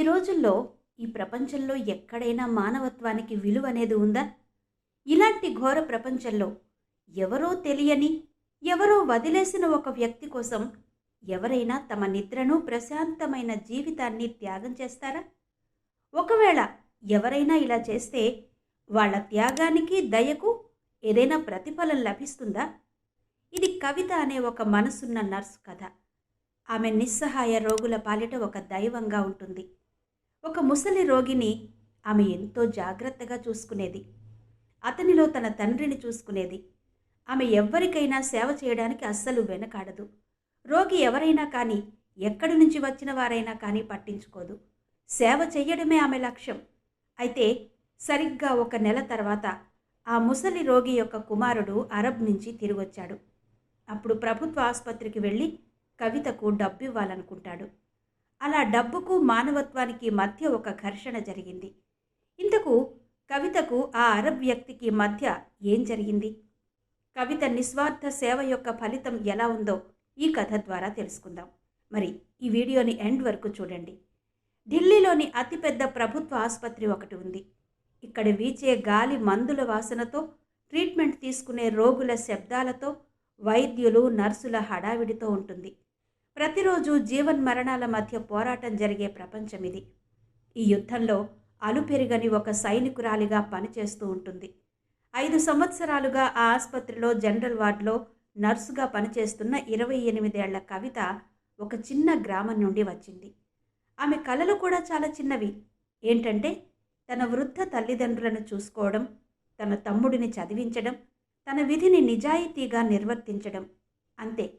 ఈ రోజుల్లో ఈ ప్రపంచంలో ఎక్కడైనా మానవత్వానికి విలువ అనేది ఉందా? ఇలాంటి ఘోర ప్రపంచంలో ఎవరో తెలియని ఎవరో వదిలేసిన ఒక వ్యక్తి కోసం ఎవరైనా తమ నిద్రను ప్రశాంతమైన జీవితాన్ని త్యాగం చేస్తారా? ఒకవేళ ఎవరైనా ఇలా చేస్తే వాళ్ళ త్యాగానికి దయకు ఏదైనా ప్రతిఫలం లభిస్తుందా? ఇది కవిత అనే ఒక మనసున్న నర్సు కథ. ఆమె నిస్సహాయ రోగుల పాలిట ఒక దైవంగా ఉంటుంది. ఒక ముసలి రోగిని ఆమె ఎంతో జాగ్రత్తగా చూసుకునేది. అతనిలో తన తండ్రిని చూసుకునేది. ఆమె ఎవ్వరికైనా సేవ చేయడానికి అస్సలు వెనకాడదు. రోగి ఎవరైనా కానీ ఎక్కడి నుంచి వచ్చిన వారైనా కానీ పట్టించుకోదు. సేవ చేయడమే ఆమె లక్ష్యం. అయితే సరిగ్గా ఒక నెల తర్వాత ఆ ముసలి రోగి యొక్క కుమారుడు అరబ్ నుంచి తిరిగొచ్చాడు. అప్పుడు ప్రభుత్వ ఆసుపత్రికి వెళ్ళి కవితకు డబ్బు ఇవ్వాలనుకుంటాడు. అలా డబ్బుకు మానవత్వానికి మధ్య ఒక ఘర్షణ జరిగింది. ఇంతకు కవితకు ఆ అరబ్ వ్యక్తికి మధ్య ఏం జరిగింది? కవిత నిస్వార్థ సేవ యొక్క ఫలితం ఎలా ఉందో ఈ కథ ద్వారా తెలుసుకుందాం. మరి ఈ వీడియోని ఎండ్ వరకు చూడండి. ఢిల్లీలోని అతిపెద్ద ప్రభుత్వ ఆసుపత్రి ఒకటి ఉంది. ఇక్కడ వీచే గాలి మందుల వాసనతో ట్రీట్మెంట్ తీసుకునే రోగుల శబ్దాలతో వైద్యులు నర్సుల హడావిడితో ఉంటుంది. ప్రతిరోజు జీవన్మరణాల మధ్య పోరాటం జరిగే ప్రపంచం ఇది. ఈ యుద్ధంలో అలుపెరుగని ఒక సైనికురాలిగా పనిచేస్తూ ఉంటుంది. ఐదు సంవత్సరాలుగా ఆ ఆసుపత్రిలో జనరల్ వార్డులో నర్సుగా పనిచేస్తున్న ఇరవై ఎనిమిదేళ్ళ కవిత ఒక చిన్న గ్రామం నుండి వచ్చింది. ఆమె కలలు కూడా చాలా చిన్నవి. ఏంటంటే తన వృద్ధ తల్లిదండ్రులను చూసుకోవడం తన తమ్ముడిని చదివించడం తన విధిని నిజాయితీగా నిర్వర్తించడం. అంతే.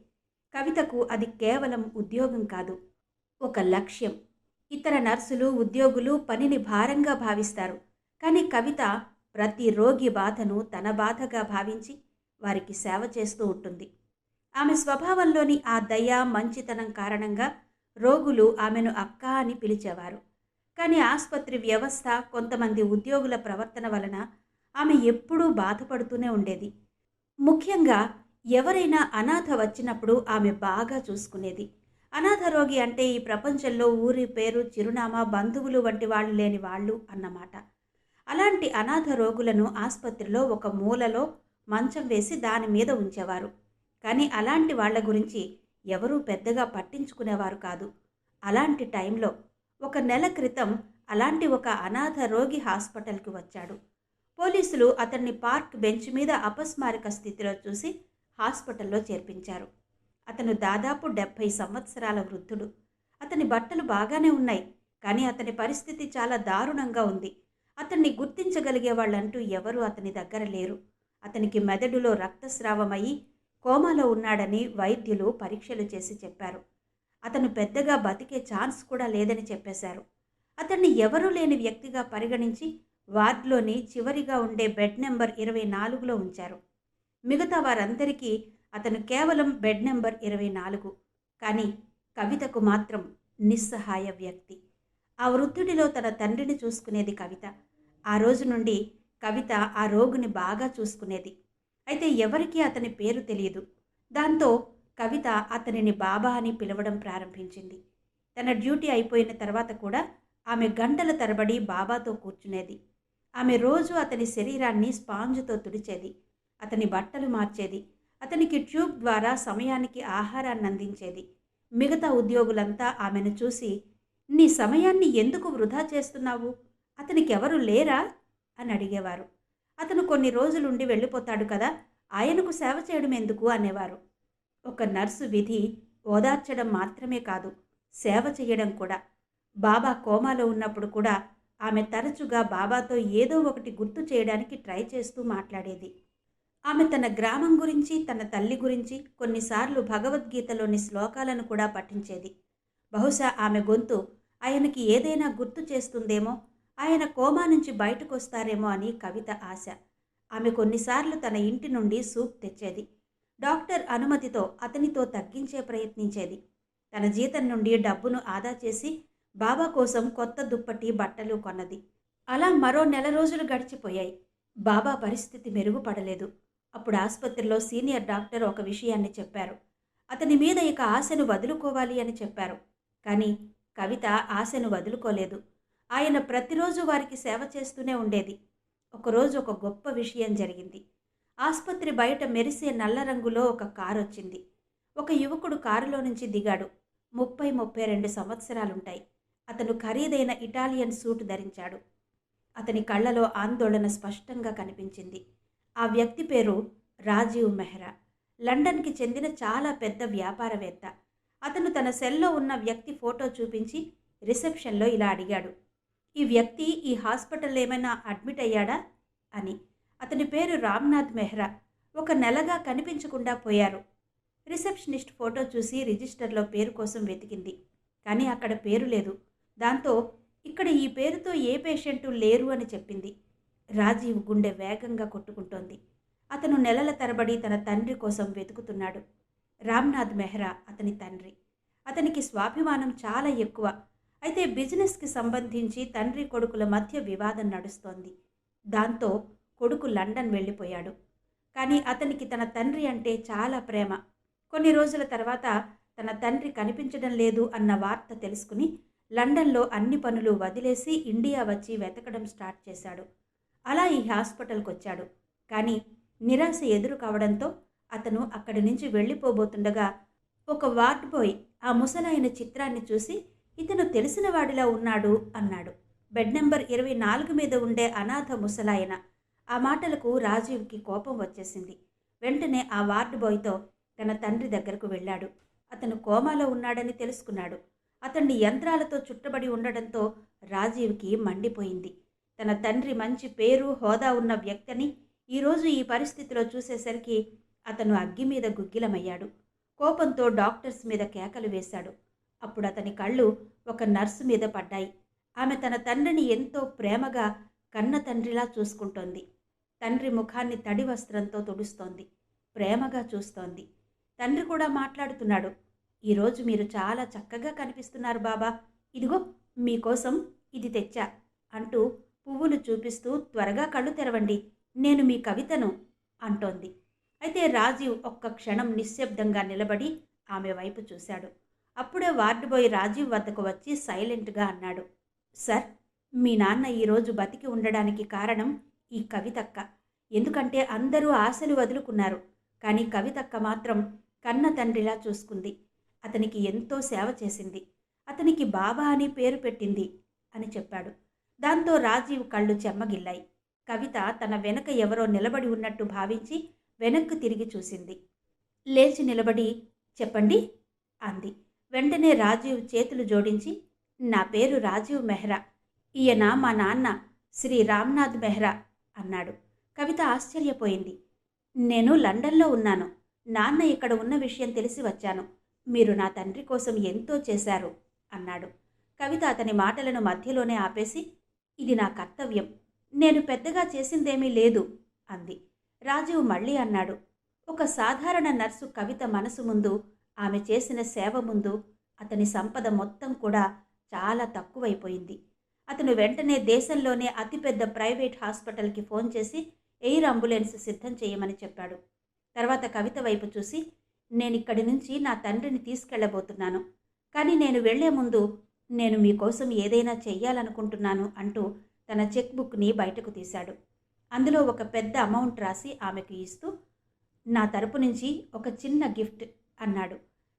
కవితకు అది కేవలం ఉద్యోగం కాదు ఒక లక్ష్యం. ఇతర నర్సులు ఉద్యోగులు పనిని భారంగా భావిస్తారు. కానీ కవిత ప్రతి రోగి బాధను తన బాధగా భావించి వారికి సేవ చేస్తూ ఉంటుంది. ఆమె స్వభావంలోని ఆ దయ మంచితనం కారణంగా రోగులు ఆమెను అక్క అని పిలిచేవారు. కానీ ఆసుపత్రి వ్యవస్థ కొంతమంది ఉద్యోగుల ప్రవర్తన వలన ఆమె ఎప్పుడూ బాధపడుతూనే ఉండేది. ముఖ్యంగా ఎవరైనా అనాథ వచ్చినప్పుడు ఆమె బాగా చూసుకునేది. అనాథ రోగి అంటే ఈ ప్రపంచంలో ఊరి పేరు చిరునామా బంధువులు వంటి వాళ్ళు లేని వాళ్ళు అన్నమాట. అలాంటి అనాథ రోగులను ఆసుపత్రిలో ఒక మూలలో మంచం వేసి దాని మీద ఉంచేవారు. కానీ అలాంటి వాళ్ళ గురించి ఎవరూ పెద్దగా పట్టించుకునేవారు కాదు. అలాంటి టైంలో ఒక నెల క్రితం అలాంటి ఒక అనాథ రోగి హాస్పిటల్కి వచ్చాడు. పోలీసులు అతన్ని పార్క్ బెంచ్ మీద అపస్మారక స్థితిలో చూసి హాస్పిటల్లో చేర్పించారు. అతను దాదాపు డెబ్భై సంవత్సరాల వృద్ధుడు. అతని బట్టలు బాగానే ఉన్నాయి కానీ అతని పరిస్థితి చాలా దారుణంగా ఉంది. అతన్ని గుర్తించగలిగే వాళ్ళంటూ ఎవరూ అతని దగ్గర లేరు. అతనికి మెదడులో రక్తస్రావమయ్యి కోమాలో ఉన్నాడని వైద్యులు పరీక్షలు చేసి చెప్పారు. అతను పెద్దగా బతికే ఛాన్స్ కూడా లేదని చెప్పేశారు. అతన్ని ఎవరూ లేని వ్యక్తిగా పరిగణించి వార్డులోని చివరిగా ఉండే బెడ్ నెంబర్ ఇరవై నాలుగులో ఉంచారు. మిగతా వారందరికీ అతను కేవలం బెడ్ నెంబర్ ఇరవై నాలుగు. కానీ కవితకు మాత్రం నిస్సహాయ వ్యక్తి. ఆ వృద్ధుడిలో తన తండ్రిని చూసుకునేది కవిత. ఆ రోజు నుండి కవిత ఆ రోగుని బాగా చూసుకునేది. అయితే ఎవరికీ అతని పేరు తెలియదు. దాంతో కవిత అతనిని బాబా అని పిలవడం ప్రారంభించింది. తన డ్యూటీ అయిపోయిన తర్వాత కూడా ఆమె గంటల తరబడి బాబాతో కూర్చునేది. ఆమె రోజు అతని శరీరాన్ని స్పాంజుతో తుడిచేది. అతని బట్టలు మార్చేది. అతనికి ట్యూబ్ ద్వారా సమయానికి ఆహారాన్ని అందించేది. మిగతా ఉద్యోగులంతా ఆమెను చూసి నీ సమయాన్ని ఎందుకు వృధా చేస్తున్నావు? అతనికి ఎవరు లేరా? అని అడిగేవారు. అతను కొన్ని రోజులుండి వెళ్ళిపోతాడు కదా ఆయనకు సేవ చేయడం ఎందుకు? అనేవారు. ఒక నర్సు విధి ఓదార్చడం మాత్రమే కాదు సేవ చేయడం కూడా. బాబా కోమాలో ఉన్నప్పుడు కూడా ఆమె తరచుగా బాబాతో ఏదో ఒకటి గుర్తు చేయడానికి ట్రై చేస్తూ మాట్లాడేది. ఆమె తన గ్రామం గురించి తన తల్లి గురించి కొన్నిసార్లు భగవద్గీతలోని శ్లోకాలను కూడా పఠించేది. బహుశా ఆమె గొంతు ఆయనకి ఏదైనా గుర్తు చేస్తుందేమో ఆయన కోమా నుంచి బయటకు వస్తారేమో అని కవిత ఆశ. ఆమె కొన్నిసార్లు తన ఇంటి నుండి సూప్ తెచ్చేది. డాక్టర్ అనుమతితో అతనితో తగ్గించే ప్రయత్నించేది. తన జీతం నుండి డబ్బును ఆదా చేసి బాబా కోసం కొత్త దుప్పటి బట్టలు కొన్నది. అలా మరో నెల రోజులు గడిచిపోయాయి. బాబా పరిస్థితి మెరుగుపడలేదు. అప్పుడు ఆసుపత్రిలో సీనియర్ డాక్టర్ ఒక విషయాన్ని చెప్పారు. అతని మీద ఇక ఆశను వదులుకోవాలి అని చెప్పారు. కానీ కవిత ఆశను వదులుకోలేదు. ఆయన ప్రతిరోజు వారికి సేవ చేస్తూనే ఉండేది. ఒకరోజు ఒక గొప్ప విషయం జరిగింది. ఆసుపత్రి బయట మెరిసే నల్ల రంగులో ఒక కారు వచ్చింది ఒక యువకుడు కారులో నుంచి దిగాడు. ముప్పై ముప్పై రెండు సంవత్సరాలుంటాయి. అతను ఖరీదైన ఇటాలియన్ సూట్ ధరించాడు. అతని కళ్ళలో ఆందోళన స్పష్టంగా కనిపించింది. ఆ వ్యక్తి పేరు రాజీవ్ మెహ్రా. లండన్కి చెందిన చాలా పెద్ద వ్యాపారవేత్త. అతను తన సెల్లో ఉన్న వ్యక్తి ఫోటో చూపించి రిసెప్షన్లో ఇలా అడిగాడు ఈ వ్యక్తి ఈ హాస్పిటల్ ఏమైనా అడ్మిట్ అయ్యాడా? అని. అతని పేరు రామ్నాథ్ మెహ్రా. ఒక నెలగా కనిపించకుండా పోయారు. రిసెప్షనిస్ట్ ఫోటో చూసి రిజిస్టర్లో పేరు కోసం వెతికింది కానీ అక్కడ పేరు లేదు. దాంతో ఇక్కడ ఈ పేరుతో ఏ పేషెంటు లేరు అని చెప్పింది. రాజీవ్ గుండె వేగంగా కొట్టుకుంటోంది. అతను నెలల తరబడి తన తండ్రి కోసం వెతుకుతున్నాడు. రామ్నాథ్ మెహ్రా అతని తండ్రి. అతనికి స్వాభిమానం చాలా ఎక్కువ. అయితే బిజినెస్కి సంబంధించి తండ్రి కొడుకుల మధ్య వివాదం నడుస్తోంది. దాంతో కొడుకు లండన్ వెళ్ళిపోయాడు. కానీ అతనికి తన తండ్రి అంటే చాలా ప్రేమ. కొన్ని రోజుల తర్వాత తన తండ్రి కనిపించడం లేదు అన్న వార్త తెలుసుకుని లండన్లో అన్ని పనులు వదిలేసి ఇండియా వచ్చి వెతకడం స్టార్ట్ చేశాడు. అలా ఈ హాస్పిటల్కి వచ్చాడు కానీ నిరాశ ఎదురు కావడంతో అతను అక్కడి నుంచి వెళ్ళిపోబోతుండగా ఒక వార్డ్ బాయ్ ఆ ముసలాయన చిత్రాన్ని చూసి ఇతను తెలిసిన వాడిలా ఉన్నాడు అన్నాడు. బెడ్ నెంబర్ ఇరవై నాలుగు మీద ఉండే అనాథ ముసలాయన. ఆ మాటలకు రాజీవ్కి కోపం వచ్చేసింది. వెంటనే ఆ వార్డ్ బాయ్తో తన తండ్రి దగ్గరకు వెళ్ళాడు. అతను కోమాలో ఉన్నాడని తెలుసుకున్నాడు. అతన్ని యంత్రాలతో చుట్టబడి ఉండడంతో రాజీవ్కి మండిపోయింది. తన తండ్రి మంచి పేరు హోదా ఉన్న వ్యక్తిని ఈరోజు ఈ పరిస్థితిలో చూసేసరికి అతను అగ్గి మీద గుగ్గిలమయ్యాడు. కోపంతో డాక్టర్స్ మీద కేకలు వేశాడు. అప్పుడు అతని కళ్ళు ఒక నర్సు మీద పడ్డాయి. ఆమె తన తండ్రిని ఎంతో ప్రేమగా కన్న తండ్రిలా చూసుకుంటోంది. తండ్రి ముఖాన్ని తడి వస్త్రంతో తుడుస్తోంది. ప్రేమగా చూస్తోంది. తండ్రి కూడా మాట్లాడుతున్నాడు. ఈరోజు మీరు చాలా చక్కగా కనిపిస్తున్నారు బాబా. ఇదిగో మీకోసం ఇది తెచ్చా అంటూ పువ్వులు చూపిస్తూ త్వరగా కళ్ళు తెరవండి నేను మీ కవితను అంటోంది. అయితే రాజీవ్ ఒక్క క్షణం నిశ్శబ్దంగా నిలబడి ఆమె వైపు చూశాడు. అప్పుడే వార్డు బాయ్ రాజీవ్ వద్దకు వచ్చి సైలెంట్గా అన్నాడు సార్ మీ నాన్న ఈరోజు బతికి ఉండడానికి కారణం ఈ కవితక్క. ఎందుకంటే అందరూ ఆశలు వదులుకున్నారు కానీ కవితక్క మాత్రం కన్న తండ్రిలా చూసుకుంది. అతనికి ఎంతో సేవ చేసింది. అతనికి బాబా అని పేరు పెట్టింది అని చెప్పాడు. దాంతో రాజీవ్ కళ్ళు చెమ్మగిల్లాయి. కవిత తన వెనక ఎవరో నిలబడి ఉన్నట్టు భావించి వెనక్కు తిరిగి చూసింది. లేచి నిలబడి చెప్పండి అంది. వెంటనే రాజీవ్ చేతులు జోడించి నా పేరు రాజీవ్ మెహ్రా. ఈయన మా నాన్న శ్రీ రామ్నాథ్ మెహ్రా అన్నాడు. కవిత ఆశ్చర్యపోయింది. నేను లండన్లో ఉన్నాను. నాన్న ఇక్కడ ఉన్న విషయం తెలిసి వచ్చాను. మీరు నా తండ్రి కోసం ఎంతో చేశారు అన్నాడు. కవిత అతని మాటలను మధ్యలోనే ఆపేసి ఇది నా కర్తవ్యం. నేను పెద్దగా చేసిందేమీ లేదు అంది. రాజీవ్ మళ్ళీ అన్నాడు. ఒక సాధారణ నర్సు కవిత మనసు ముందు ఆమె చేసిన సేవ ముందు అతని సంపద మొత్తం కూడా చాలా తక్కువైపోయింది. అతను వెంటనే దేశంలోనే అతిపెద్ద ప్రైవేట్ హాస్పిటల్కి ఫోన్ చేసి ఎయిర్ అంబులెన్స్ సిద్ధం చేయమని చెప్పాడు. తర్వాత కవిత వైపు చూసి నేను ఇక్కడి నుంచి నా తండ్రిని తీసుకెళ్ళబోతున్నాను కానీ నేను వెళ్ళే ముందు నేను మీకోసం ఏదైనా చెయ్యాలనుకుంటున్నాను అంటూ తన చెక్ బుక్ని బయటకు తీశాడు. అందులో ఒక పెద్ద అమౌంట్ రాసి ఆమెకు ఇస్తూ నా తరపు నుంచి ఒక చిన్న గిఫ్ట్ అన్నాడు.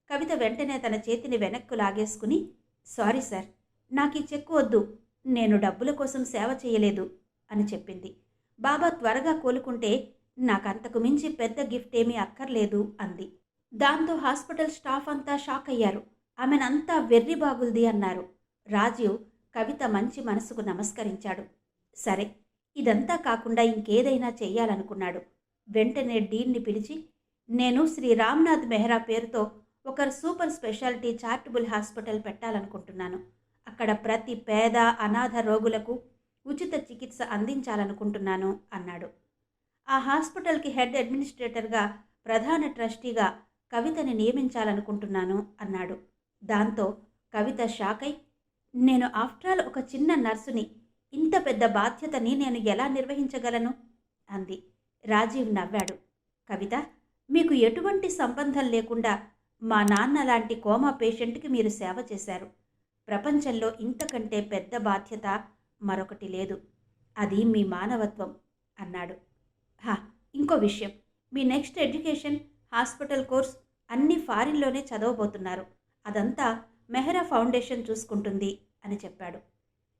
కవిత వెంటనే తన చేతిని వెనక్కు లాగేసుకుని సారీ సార్ నాకు ఈ చెక్కు వద్దు నేను డబ్బుల కోసం సేవ చేయలేదు అని చెప్పింది. బాబా త్వరగా కోలుకుంటే నాకంతకు మించి పెద్ద గిఫ్ట్ ఏమీ అక్కర్లేదు అంది. దాంతో హాస్పిటల్ స్టాఫ్ అంతా షాక్ అయ్యారు ఆమెనంతా వెర్రి బాగుల్ది అన్నారు. రాజీవ్ కవిత మంచి మనసుకు నమస్కరించాడు. సరే ఇదంతా కాకుండా ఇంకేదైనా చేయాలనుకున్నాడు వెంటనే డీన్ని పిలిచి నేను శ్రీ రామ్నాథ్ మెహ్రా పేరుతో ఒక సూపర్ స్పెషాలిటీ చారిటబుల్ హాస్పిటల్ పెట్టాలనుకుంటున్నాను. అక్కడ ప్రతి పేద అనాథ రోగులకు ఉచిత చికిత్స అందించాలనుకుంటున్నాను అన్నాడు. ఆ హాస్పిటల్కి హెడ్ అడ్మినిస్ట్రేటర్గా ప్రధాన ట్రస్టీగా కవితని నియమించాలనుకుంటున్నాను అన్నాడు. దాంతో కవిత షాక్ అయి నేను ఆఫ్టర్ ఆల్ ఒక చిన్న నర్సుని ఇంత పెద్ద బాధ్యతని నేను ఎలా నిర్వహించగలను? అంది. రాజీవ్ నవ్వాడు. కవిత మీకు ఎటువంటి సంబంధం లేకుండా మా నాన్న లాంటి కోమా పేషెంట్కి మీరు సేవ చేశారు. ప్రపంచంలో ఇంతకంటే పెద్ద బాధ్యత మరొకటి లేదు. అది మీ మానవత్వం అన్నాడు. హా ఇంకో విషయం. మీ నెక్స్ట్ ఎడ్యుకేషన్ హాస్పిటల్ కోర్స్ అన్ని ఫారిన్లోనే చదవబోతున్నారు. అదంతా మెహరా ఫౌండేషన్ చూసుకుంటుంది అని చెప్పాడు.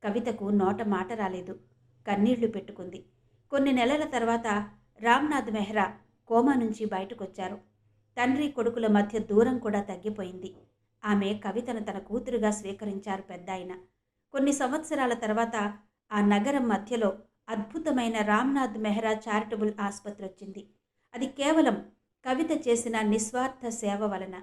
కవితకు నోట మాట రాలేదు. కన్నీళ్ళు పెట్టుకుంది. కొన్ని నెలల తర్వాత రామ్నాథ్ మెహ్రా కోమా నుంచి బయటకొచ్చారు. తండ్రి కొడుకుల మధ్య దూరం కూడా తగ్గిపోయింది. ఆమె కవితను తన కూతురుగా స్వీకరించారు పెద్దాయన. కొన్ని సంవత్సరాల తర్వాత ఆ నగరం మధ్యలో అద్భుతమైన రామ్నాథ్ మెహ్రా చారిటబుల్ ఆసుపత్రి వచ్చింది అది కేవలం కవిత చేసిన నిస్వార్థ సేవ వలన.